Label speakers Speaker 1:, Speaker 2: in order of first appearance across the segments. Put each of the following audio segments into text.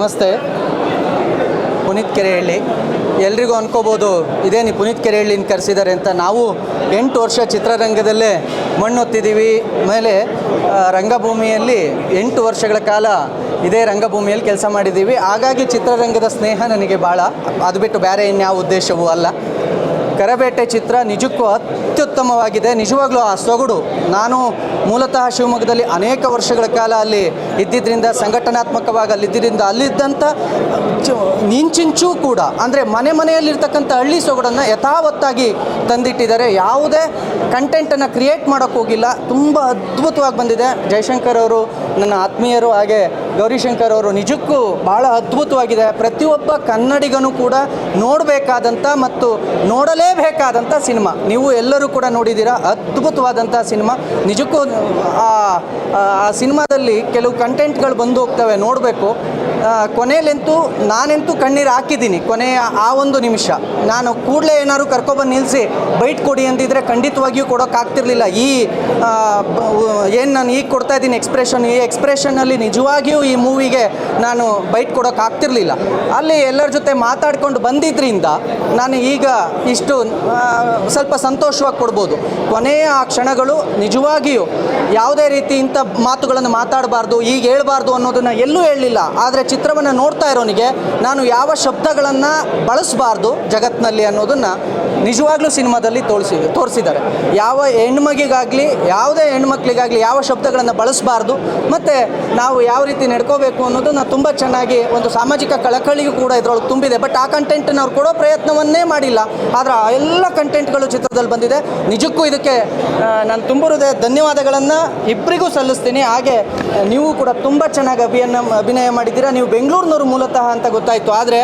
Speaker 1: ನಮಸ್ತೆ. ಪುನೀತ್ ಕೆರೆಹಳ್ಳಿ. ಎಲ್ರಿಗೂ ಅನ್ಕೋಬೋದು, ಇದೇನು ಪುನೀತ್ ಕೆರೆಹಳ್ಳಿನ ಕರೆಸಿದ್ದಾರೆ ಅಂತ ನಾವು ಎಂಟು ವರ್ಷ ಚಿತ್ರರಂಗದಲ್ಲೇ ಮಣ್ಣೊತ್ತಿದ್ದೀವಿ. ಮೇಲೆ ರಂಗಭೂಮಿಯಲ್ಲಿ ಎಂಟು ವರ್ಷಗಳ ಕಾಲ ಇದೇ ರಂಗಭೂಮಿಯಲ್ಲಿ ಕೆಲಸ ಮಾಡಿದ್ದೀವಿ. ಹಾಗಾಗಿ ಚಿತ್ರರಂಗದ ಸ್ನೇಹ ನನಗೆ ಭಾಳ. ಅದು ಬಿಟ್ಟು ಬೇರೆ ಇನ್ಯಾವ ಉದ್ದೇಶವೂ ಅಲ್ಲ. ಕರಬೇಟೆ ಚಿತ್ರ ನಿಜಕ್ಕೂ ಅತ್ಯುತ್ತಮವಾಗಿದೆ. ನಿಜವಾಗ್ಲೂ ಆ ಸೊಗಡು. ನಾನು ಮೂಲತಃ ಶಿವಮೊಗ್ಗದಲ್ಲಿ ಅನೇಕ ವರ್ಷಗಳ ಕಾಲ ಅಲ್ಲಿ ಇದ್ದಿದ್ದರಿಂದ ಸಂಘಟನಾತ್ಮಕವಾಗಿ ಅಲ್ಲಿದ್ದರಿಂದ ಅಲ್ಲಿದ್ದಂಥ ನಿಂಚಿಂಚೂ ಕೂಡ, ಅಂದರೆ ಮನೆ ಮನೆಯಲ್ಲಿರ್ತಕ್ಕಂಥ ಹಳ್ಳಿ ಸೊಗಡನ್ನು ಯಥಾವತ್ತಾಗಿ ತಂದಿಟ್ಟಿದ್ದಾರೆ. ಯಾವುದೇ ಕಂಟೆಂಟನ್ನು ಕ್ರಿಯೇಟ್ ಮಾಡೋಕ್ಕೋಗಿಲ್ಲ ತುಂಬ ಅದ್ಭುತವಾಗಿ ಬಂದಿದೆ. ಜಯಶಂಕರ್ ಅವರು, ನನ್ನ ಆತ್ಮೀಯರು ಹಾಗೆ ಗೌರಿಶಂಕರ್ ಅವರು ನಿಜಕ್ಕೂ ಭಾಳ ಅದ್ಭುತವಾಗಿದೆ. ಪ್ರತಿಯೊಬ್ಬ ಕನ್ನಡಿಗನೂ ಕೂಡ ನೋಡಬೇಕಾದಂಥ ಮತ್ತು ನೋಡಲೇಬೇಕಾದಂಥ ಸಿನಿಮಾ. ನೀವು ಎಲ್ಲರೂ ಕೂಡ ನೋಡಿದ್ದೀರಾ? ಅದ್ಭುತವಾದಂಥ ಸಿನಿಮಾ. ನಿಜಕ್ಕೂ, ಆ ಆ ಸಿನಿಮಾದಲ್ಲಿ ಕೆಲವು ಕಂಟೆಂಟ್ಗಳು ಬಂದು ಹೋಗ್ತವೆ, ನೋಡಬೇಕು. ಕೊನೆಯಲ್ಲಂತೂ ನಾನಂತೂ ಕಣ್ಣೀರು ಹಾಕಿದ್ದೀನಿ. ಕೊನೆಯ ಆ ಒಂದು ನಿಮಿಷ. ನಾನು ಕೂಡಲೇ ಏನಾದ್ರು ಕರ್ಕೊಬಂದು ನಿಲ್ಲಿಸಿ ಬೈಟ್ ಕೊಡಿ ಅಂದಿದ್ರೆ ಖಂಡಿತವಾಗಿಯೂ ಕೊಡೋಕ್ಕಾಗ್ತಿರ್ಲಿಲ್ಲ ಈ ಏನು ನಾನು ಈಗ ಕೊಡ್ತಾ ಇದ್ದೀನಿ ಎಕ್ಸ್ಪ್ರೆಷನ್ ಈ ಎಕ್ಸ್ಪ್ರೆಷನ್ನಲ್ಲಿ ನಿಜವಾಗಿಯೂ ಈ ಮೂವಿಗೆ ನಾನು ಬೈಟ್ ಕೊಡೋಕ್ಕಾಗ್ತಿರ್ಲಿಲ್ಲ ಅಲ್ಲಿ ಎಲ್ಲರ ಜೊತೆ ಮಾತಾಡ್ಕೊಂಡು ಬಂದಿದ್ದರಿಂದ ನಾನು ಈಗ ಇಷ್ಟು ಸ್ವಲ್ಪ ಸಂತೋಷವಾಗಿ ಕೊಡ್ಬೋದು. ಕೊನೆಯ ಆ ಕ್ಷಣಗಳು ನಿಜವಾಗಿಯೂ ಯಾವುದೇ ರೀತಿ ಇಂಥ ಮಾತುಗಳನ್ನು ಮಾತಾಡಬಾರ್ದು ಈಗ ಹೇಳಬಾರ್ದು ಅನ್ನೋದನ್ನು ಎಲ್ಲೂ ಹೇಳಲಿಲ್ಲ. ಆದರೆ ಚಿತ್ರವನ್ನು ನೋಡ್ತಾ ಇರೋನಿಗೆ ನಾನು ಯಾವ ಶಬ್ದಗಳನ್ನು ಬಳಸಬಾರ್ದು ಜಗತ್ತಿನಲ್ಲಿ ಅನ್ನೋದನ್ನು ನಿಜವಾಗ್ಲೂ ಸಿನಿಮಾದಲ್ಲಿ ತೋರಿಸಿ, ತೋರಿಸಿದ್ದಾರೆ. ಯಾವ ಹೆಣ್ಮಗಿಗಾಗಲಿ, ಯಾವುದೇ ಹೆಣ್ಮಕ್ಳಿಗಾಗಲಿ ಯಾವ ಶಬ್ದಗಳನ್ನು ಬಳಸಬಾರ್ದು, ಮತ್ತು ನಾವು ಯಾವ ರೀತಿ ನಡ್ಕೋಬೇಕು ಅನ್ನೋದನ್ನು ತುಂಬ ಚೆನ್ನಾಗಿ ಒಂದು ಸಾಮಾಜಿಕ ಕಳಕಳಿಯೂ ಕೂಡ ಇದರೊಳಗೆ ತುಂಬಿದೆ. ಬಟ್ ಆ ಕಂಟೆಂಟನ್ನು ಅವ್ರು ಕೊಡೋ ಪ್ರಯತ್ನವನ್ನೇ ಮಾಡಿಲ್ಲ. ಆದರೆ ಆ ಎಲ್ಲ ಕಂಟೆಂಟ್ಗಳು ಚಿತ್ರದಲ್ಲಿ ಬಂದಿದೆ. ನಿಜಕ್ಕೂ ಇದಕ್ಕೆ ನಾನು ತುಂಬ ಹೃದಯ ಧನ್ಯವಾದಗಳನ್ನು ಇಬ್ಬರಿಗೂ ಸಲ್ಲಿಸ್ತೀನಿ. ಹಾಗೆ ನೀವು ಕೂಡ ತುಂಬ ಚೆನ್ನಾಗಿ ಅಭಿಯನ್ನ ಅಭಿನಯ ಮಾಡಿದ್ದೀರಾ. ನೀವು ಬೆಂಗಳೂರಿನವರು ಮೂಲತಃ ಅಂತ ಗೊತ್ತಾಯಿತು. ಆದರೆ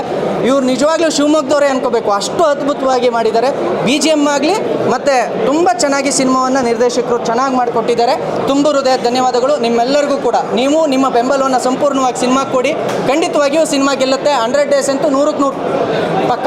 Speaker 1: ಇವ್ರು ನಿಜವಾಗ್ಲೂ ಶಿವಮೊಗ್ಗದವರೇ ಅನ್ಕೋಬೇಕು. ಅಷ್ಟು ಅದ್ಭುತವಾಗಿ ಮಾಡಿದ್ದಾರೆ. ಬಿ ಜಿ ಎಂ ಆಗಲಿ ಮತ್ತು ತುಂಬ ಚೆನ್ನಾಗಿ ಸಿನಿಮಾವನ್ನು ನಿರ್ದೇಶಕರು ಚೆನ್ನಾಗಿ ಮಾಡಿಕೊಟ್ಟಿದ್ದಾರೆ. ತುಂಬ ಹೃದಯ ಧನ್ಯವಾದಗಳು. ನಿಮ್ಮೆಲ್ಲರಿಗೂ ಕೂಡ. ನೀವು ನಿಮ್ಮ ಬೆಂಬಲವನ್ನು ಸಂಪೂರ್ಣವಾಗಿ ಸಿನಿಮಾ ಕೊಡಿ. ಖಂಡಿತವಾಗಿಯೂ ಸಿನಿಮಾ ಗೆಲ್ಲುತ್ತೆ. ಹಂಡ್ರೆಡ್ ಡೇಸ್ ಅಂತೂ ನೂರಕ್ಕೆ ನೂರು ಪಕ್ಕ.